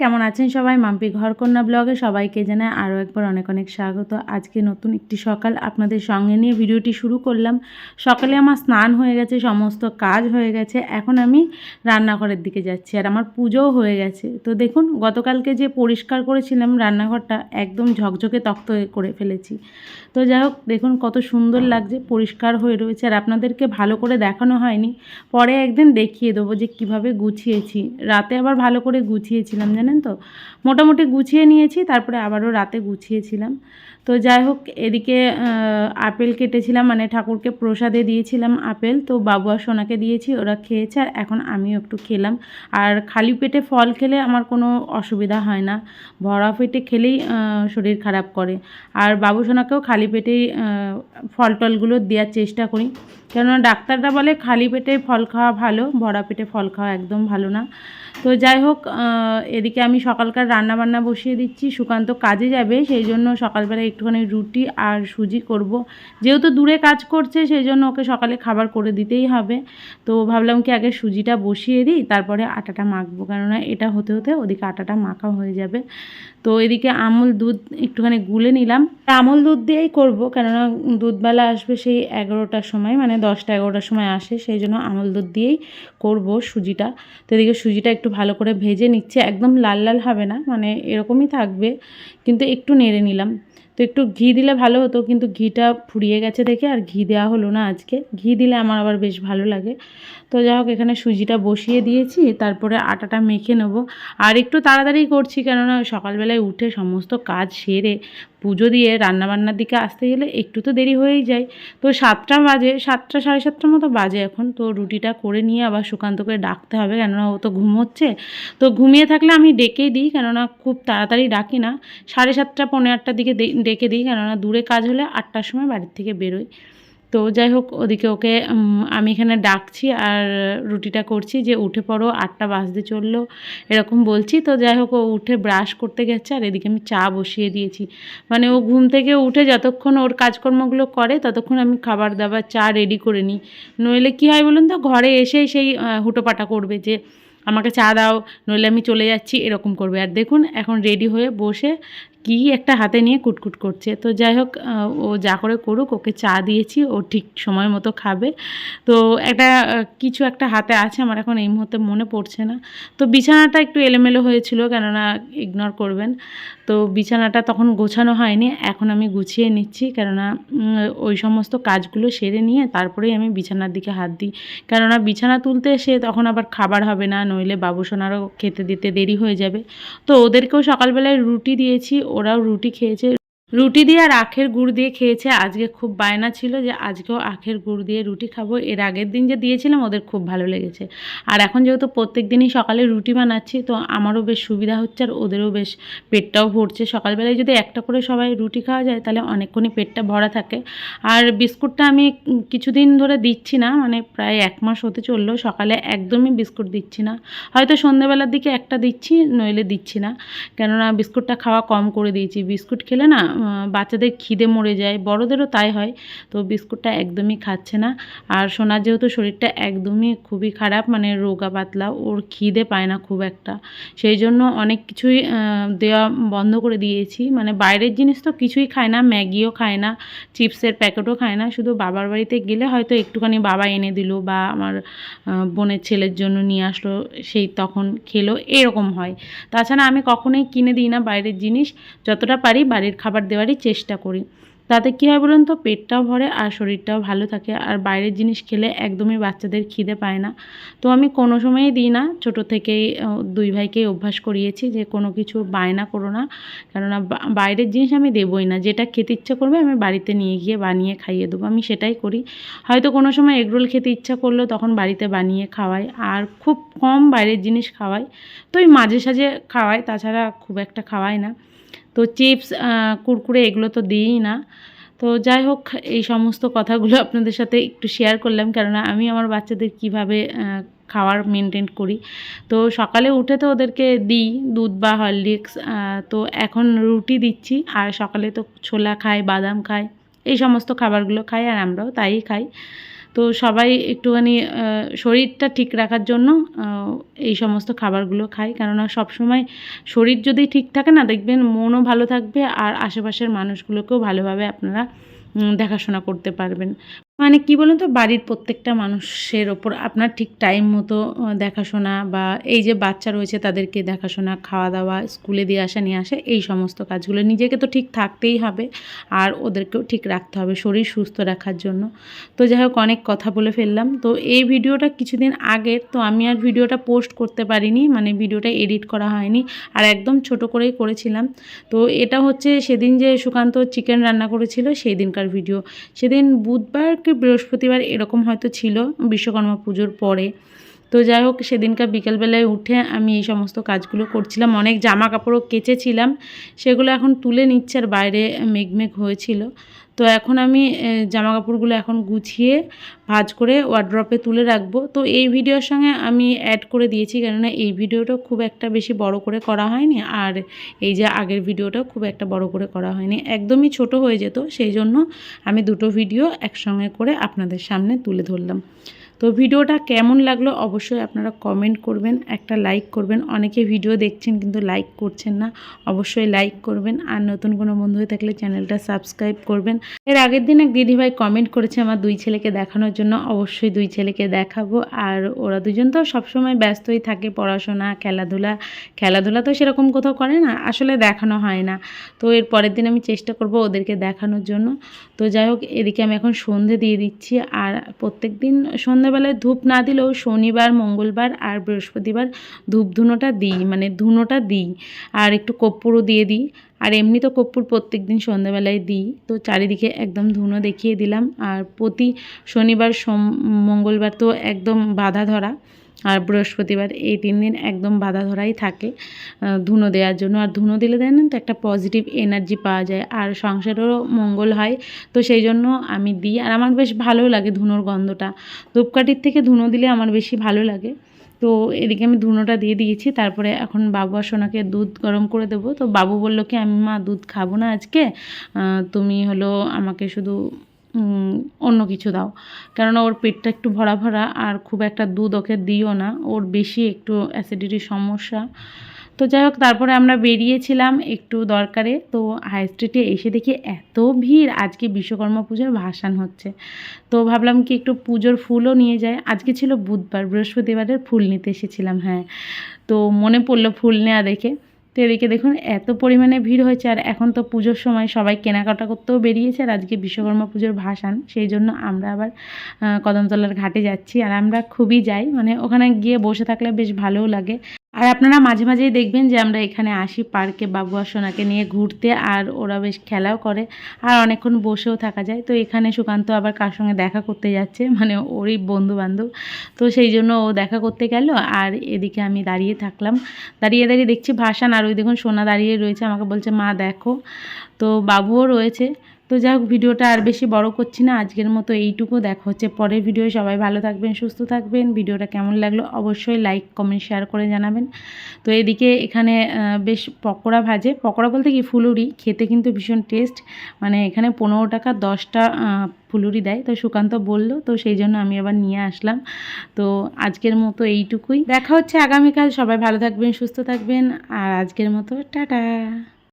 কেমন আছেন সবাই? মাম্পি ঘরকন্যা ব্লগে সবাইকে জানায় আরও একবার অনেক অনেক স্বাগত। আজকে নতুন একটি সকাল আপনাদের সঙ্গে নিয়ে ভিডিওটি শুরু করলাম। সকালে আমার স্নান হয়ে গেছে, সমস্ত কাজ হয়ে গেছে। এখন আমি রান্নাঘরের দিকে যাচ্ছি আর আমার পুজোও হয়ে গেছে। তো দেখুন, গতকালকে যে পরিষ্কার করেছিলাম রান্নাঘরটা, একদম ঝকঝকে তক্ত করে ফেলেছি। তো যাই হোক, দেখুন কত সুন্দর লাগছে, পরিষ্কার হয়ে রয়েছে। আর আপনাদেরকে ভালো করে দেখানো হয়নি, পরে একদিন দেখিয়ে দেবো যে কীভাবে গুছিয়েছি। রাতে আবার ভালো করে গুছিয়েছিলাম জানেন তো? মোটামুটি গুছিয়ে নিয়েছি তারপরে আবারও রাতে গুছিয়েছিলাম। তো যাই হোক, এদিকে আপেল কেটেছিলাম মানে ঠাকুরকে প্রসাদে দিয়েছিলাম আপেল। তো বাবু আর সোনাকে দিয়েছি, ওরা খেয়েছে, আর এখন আমিও একটু খেলাম। আর খালি পেটে ফল খেলে আমার কোনো অসুবিধা হয় না। ভরা পেটে খেলেই শরীর খারাপ করে। আর বাবু সোনাকেও খালি পেটেই ফল টলগুলো দেওয়ার চেষ্টা করি। কেননা ডাক্তাররা বলে খালি পেটে ফল খাওয়া ভালো, ভরা পেটে ফল খাওয়া একদম ভালো না। তো যাই হোক এদিকে আমি সকালকার রান্না বান্না বসিয়ে দিচ্ছি। সুকান্ত কাজে যাবে, সেই জন্য সকালবেলা একটুখানি রুটি আর সুজি করব। যেহেতু দূরে কাজ করছে সেই জন্য ওকে সকালে খাবার করে দিতেই হবে। তো ভাবলাম কি আগে সুজিটা বসিয়ে দিই, তারপরে আটাটা মাখবো। কেননা এটা হতে হতে ওদিকে আটাটা মাখা হয়ে যাবে। তো এদিকে আমুল দুধ একটুখানি গুলে নিলাম। আমুল দুধ দিয়েই করব, কেননা দুধবেলা আসবে সেই এগারোটার সময় মানে দশটা এগারোটার সময় আসে সেই জন্য আমুল দুধ দিয়েই করব সুজিটা। তো এদিকে সুজিটা একটু ভালো করে ভেজে নিচ্ছে। একদম লাল লাল হবে না মানে এরকমই থাকবে, কিন্তু একটু নেড়ে নিলাম। তো একটু ঘি দিলে ভালো হতো, কিন্তু ঘিটা ফুরিয়ে গেছে দেখে আর ঘি দেওয়া হলো না আজকে। ঘি দিলে আমার আবার বেশ ভালো লাগে। তো যাই হোক, এখানে সুজিটা বসিয়ে দিয়েছি, তারপরে আটাটা মেখে নেব। আর একটু তাড়াতাড়ি করছি কেননা সকালবেলায় উঠে সমস্ত কাজ সেরে পুজো দিয়ে রান্নাবান্নার দিকে আসতে গেলে একটু তো দেরি হয়েই যায়। তো সাতটা বাজে, সাতটা সাড়ে সাতটার মতো বাজে এখন। তো রুটিটা করে নিয়ে আবার সুকান্তকে ডাকতে হবে কেননা ও তো ঘুমোচ্ছে। তো ঘুমিয়ে থাকলে আমি ডেকেই দিই কেননা খুব তাড়াতাড়ি ডাকি না। সাড়ে সাতটা পনেরো আটটার দিকে ডেকে দিই কেননা দূরে কাজ হলে আটটার সময় বাড়ির থেকে বেরোই। তো যাই হোক, ওদিকে ওকে আমি এখানে ডাকছি আর রুটিটা করছি যে উঠে পড়ো, আটটা বাজতে চলল, এরকম বলছি। তো যাই হোক, ও উঠে ব্রাশ করতে গেছে আর এদিকে আমি চা বসিয়ে দিয়েছি। মানে ও ঘুম থেকে উঠে যতক্ষণ ওর কাজকর্মগুলো করে, ততক্ষণ আমি খাবার দাবার, চা রেডি করে নিই। নইলে কী হয় বলুন তো, ঘরে এসেই সেই হুটোপাটা করবে যে, আমাকে চা দাও, নইলে আমি চলে যাচ্ছি, এরকম করবে। আর দেখুন, এখন রেডি হয়ে বসে কি একটা হাতে নিয়ে কুটকুট করছে। তো যাই হোক ও যা করে করুক, ওকে চা দিয়েছি, ও ঠিক সময় মতো খাবে। তো একটা কিছু একটা হাতে আছে, আমার এখন এই মুহূর্তে মনে পড়ছে না। তো বিছানাটা একটু এলোমেলো হয়েছিল, কেননা ইগনোর করবেন। তো বিছানাটা তখন গোছানো হয়নি, এখন আমি গুছিয়ে নিচ্ছি, কেননা ওই সমস্ত কাজগুলো সেরে নিয়ে তারপরেই আমি বিছানার দিকে হাত দিই। কেননা বিছানা তুলতে এসে তখন আবার খাবার হবে না, নইলে বাবুসোনারও খেতে দিতে দেরি হয়ে যাবে। তো ওদেরকেও সকালবেলায় রুটি দিয়েছি ওরাও রুটি খেয়েছে। রুটি দিয়ে আর আখের গুড় দিয়ে খেয়েছে। আজকে খুব বায়না ছিল যে আজকেও আখের গুড় দিয়ে রুটি খাব। এর আগের দিন যে দিয়েছিলাম, ওদের খুব ভালো লেগেছে। আর এখন যেহেতু প্রত্যেক দিনই সকালে রুটি বানাচ্ছি, তো আমারও বেশ সুবিধা হচ্ছে আর ওদেরও বেশ পেটটাও ভরছে। সকালবেলায় যদি একটা করে সবাই রুটি খাওয়া যায়, তাহলে অনেকক্ষণই পেটটা ভরা থাকে। আর বিস্কুটটা আমি কিছুদিন ধরে দিচ্ছি না মানে প্রায় এক মাস হতে চলল, সকালে একদমই বিস্কুট দিচ্ছি না। হয়তো সন্ধ্যেবেলার দিকে একটা দিচ্ছি, নইলে দিচ্ছি না। কেননা বিস্কুটটা খাওয়া কম করে দিয়েছি। বিস্কুট খেলে না বাচ্চাদের খিদে মরে যায়, বড়দেরও তাই হয়, তো বিস্কুটটা একদমই খাচ্ছে না। আর সোনার যেহেতু শরীরটা একদমই খুবই খারাপ মানে রোগা পাতলা, ওর খিদে পায় না খুব একটা। সেই জন্য অনেক কিছুই দেওয়া বন্ধ করে দিয়েছি। মানে বাইরের জিনিস তো কিছুই খায় না, ম্যাগিও খায় না, চিপসের প্যাকেটও খায় না, শুধু বাবার বাড়িতে গেলে হয়তো একটুখানি বাবা এনে দিল বা আমার বোনের ছেলের জন্য নিয়ে আসলো, সেই তখন খেলো, এরকম হয়। তাছাড়া আমি কখনোই কিনে দিই না বাইরের জিনিস, যতটা পারি বাড়ির খাবার দেওয়ারই চেষ্টা করি। তাতে কী হয় বলুন তো? পেটটাও ভরে আর শরীরটাও ভালো থাকে আর বাইরের জিনিস খেলে একদমই বাচ্চাদের খিদে পায় না। তো আমি কোনো সময়ই দিই না। ছোটো থেকেই দুই ভাইকেই অভ্যাস করিয়েছি যে কোনো কিছু বায়না করো না। কেননা বাইরের জিনিস আমি দেবই না। যেটা খেতে ইচ্ছা করবে আমি বাড়িতে নিয়ে গিয়ে বানিয়ে খাইয়ে দেবো। আমি সেটাই করি। হয়তো কোনো সময় এগরোল খেতে ইচ্ছা করল তখন বাড়িতে বানিয়ে খাওয়াই আর খুব কম বাইরের জিনিস খাওয়াই। তো ওই মাঝে সাঝে খাওয়াই, তাছাড়া খুব একটা খাওয়াই না। তো চিপস কুরকুরে এগুলো তো দিই না। তো যাই হোক, এই সমস্ত কথাগুলো আপনাদের সাথে একটু শেয়ার করলাম, কেননা আমি আমার বাচ্চাদের কীভাবে খাওয়ার মেনটেন করি। তো সকালে উঠে তো ওদেরকে দিই, দুধ বা হরলিক্স তো এখন রুটি দিচ্ছি, আর সকালে তো ছোলা খায় বাদাম খায় এই সমস্ত খাবারগুলো খাই, আর আমরাও তাই খাই। তো সবাই একটুখানি শরীরটা ঠিক রাখার জন্য এই সমস্ত খাবারগুলো খাই। কেননা সবসময় শরীর যদি ঠিক থাকে না, দেখবেন মনও ভালো থাকবে আর আশেপাশের মানুষগুলোকেও ভালোভাবে আপনারা দেখাশোনা করতে পারবেন। মানে কি বলুন তো, বাড়ির প্রত্যেকটা মানুষের ওপর আপনার ঠিক টাইম মতো দেখাশোনা বা এই যে বাচ্চা রয়েছে তাদেরকে দেখাশোনা খাওয়া দাওয়া স্কুলে দিয়ে আসা, নিয়ে আসা, এই সমস্ত কাজগুলো নিজেকে তো ঠিক থাকতেই হবে আর ওদেরকেও ঠিক রাখতে হবে শরীর সুস্থ রাখার জন্য। তো যাই হোক, অনেক কথা বলে ফেললাম। তো এই ভিডিওটা কিছুদিন আগের, তো আমি আর ভিডিওটা পোস্ট করতে পারিনি মানে ভিডিওটা এডিট করা হয়নি আর একদম ছোট করেই করেছিলাম। তো এটা হচ্ছে সেদিন যে সুকান্ত চিকেন রান্না করেছিল সেই দিনকার ভিডিও সেদিন বুধবার কি বৃহস্পতিবার এরকম হয়তো ছিল বিশ্বকর্মা পুজোর পরে। তো যাই হোক সেদিনকার বিকেলবেলায় উঠে আমি এই সমস্ত কাজগুলো করছিলাম। অনেক জামা কাপড়ও কেচেছিলাম, সেগুলো এখন তুলে নিচ্ছে আর বাইরে মেঘমেঘ হয়েছিল। তো এখন আমি জামা কাপড়গুলো এখন গুছিয়ে ভাজ করে ওয়ার্ড্রপে তুলে রাখব। তো এই ভিডিওর সঙ্গে আমি অ্যাড করে দিয়েছি, কেননা এই ভিডিওটা খুব একটা বেশি বড় করে করা হয়নি আর এই যে আগের ভিডিওটা খুব একটা বড় করে করা হয়নি। একদমই ছোট হয়ে যেত, সেই জন্য আমি দুটো ভিডিও একসঙ্গে করে আপনাদের সামনে তুলে ধরলাম। তো ভিডিওটা কেমন লাগল অবশ্যই আপনারা কমেন্ট করবেন, একটা লাইক করবেন। অনেকে ভিডিও দেখছেন কিন্তু লাইক করছেন না, অবশ্যই লাইক করবেন। আর নতুন কোনো বন্ধু হয়ে থাকলে চ্যানেলটা সাবস্ক্রাইব করবেন। এর আগের দিন এক দিদিভাই কমেন্ট করেছে আমার দুই ছেলেকে দেখানোর জন্য, অবশ্যই দুই ছেলেকে দেখাবো। আর ওরা দুজন তো সবসময় ব্যস্তই থাকে পড়াশোনা, খেলাধুলা। খেলাধুলা তো সেরকম কোথাও করে না, আসলে দেখানো হয় না। তো এর পরের দিন আমি চেষ্টা করব ওদেরকে দেখানোর জন্য। তো যাই হোক, এদিকে আমি এখন সন্ধে দিয়ে দিচ্ছি। আর প্রত্যেক দিন সন্ধ্যেবেলায় ধূপ না দিলেও শনিবার, মঙ্গলবার আর বৃহস্পতিবার ধূপ ধুনোটা দিই মানে ধুনোটা দিই। আর একটু কর্পূরও দিয়ে দিই। আর এমনি তো কর্পূর প্রত্যেক দিন সন্ধ্যাবেলায় দিই। তো চারিদিকে একদম ধুনো দেখিয়ে দিলাম। আর প্রতি শনিবার সোম, মঙ্গলবার তো একদম বাধা ধরা। আর বৃহস্পতিবার এই তিন দিন একদম বাধা ধরাই থাকে ধুনো দেওয়ার জন্য। আর ধুনো দিলে দেন তো একটা পজিটিভ এনার্জি পাওয়া যায়, আর সংসারেরও মঙ্গল হয়। তো সেই জন্য আমি দিই, আর আমার বেশ ভালো লাগে ধুনোর গন্ধটা। ধূপকাঠির থেকে ধুনো দিলে আমার বেশি ভালো লাগে। তো এদিকে আমি ধুনোটা দিয়ে দিয়েছি, তারপরে এখন বাবু আর সোনাকে দুধ গরম করে দেবো। তো বাবু বলল কি, আমি মা, দুধ খাব না আজকে। তুমি হলো আমাকে শুধু অন্য কিছু দাও। কেননা ওর পেটটা একটু ভরা ভরা আর খুব একটা দুধ ওকে দিও না। ওর বেশি একটু অ্যাসিডিটির সমস্যা। তো যাই হোক, তারপরে আমরা বেরিয়েছিলাম একটু দরকারে। তো হাই স্ট্রিটে এসে দেখি এত ভিড়। আজকে বিশ্বকর্মা পুজোর ভাসান হচ্ছে। তো ভাবলাম কি একটু পুজোর ফুলও নিয়ে যায় আজকে ছিল বুধবার। বৃহস্পতিবারের ফুল নিতে এসেছিলাম হ্যাঁ। তো মনে পড়ল ফুল নেওয়া দেখে। তো এদিকে দেখুন, এত পরিমাণে ভিড় হয়েছে আর এখন তো পুজোর সময় সবাই কেনাকাটা করতেও বেরিয়েছে আর আজকে বিশ্বকর্মা পুজোর ভাসান, সেই জন্য আমরা আবার কদমতলার ঘাটে যাচ্ছি আর আমরা খুবই যাই। মানে ওখানে গিয়ে বসে থাকলে বেশ ভালোও লাগে। আর আপনারা মাঝে মাঝেই দেখবেন যে আমরা এখানে আসি পার্কে বাবু আর সোনাকে নিয়ে ঘুরতে, আর ওরা বেশ খেলাও করে, আর অনেকক্ষণ বসেও থাকা যায়। তো এখানে সুকান্ত আবার কার সঙ্গে দেখা করতে যাচ্ছে মানে ওরই বন্ধু বান্ধব তো সেই জন্য ও দেখা করতে গেল, আর এদিকে আমি দাঁড়িয়ে থাকলাম। দাঁড়িয়ে দাঁড়িয়ে দেখছি ভাসান, আর ওই দেখুন সোনা দাঁড়িয়ে রয়েছে, আমাকে বলছে, মা, দেখো। তো বাবুও রয়েছে। তো যাই ভিডিওটা আর বেশি বড় করছি না। আজকের মতো এইটুকু। দেখা হচ্ছে পরের ভিডিও সবাই ভালো থাকবেন, সুস্থ থাকবেন। ভিডিওটা কেমন লাগল অবশ্যই লাইক কমেন্ট শেয়ার করে জানাবেন। তো এদিকে এখানে বেশ পকোড়া ভাজে। পকোড়া বলতে কি? ফুলুরি। খেতে কিন্তু ভীষণ টেস্ট মানে এখানে পনেরো টাকা, দশটা ফুলুরি দেয়। তো সুকান্ত বলল, তো সেই জন্য আমি আবার নিয়ে আসলাম। তো আজকের মতো এইটুকুই। দেখা হচ্ছে আগামীকাল। সবাই ভালো থাকবেন, সুস্থ থাকবেন। আর আজকের মতো টাটা।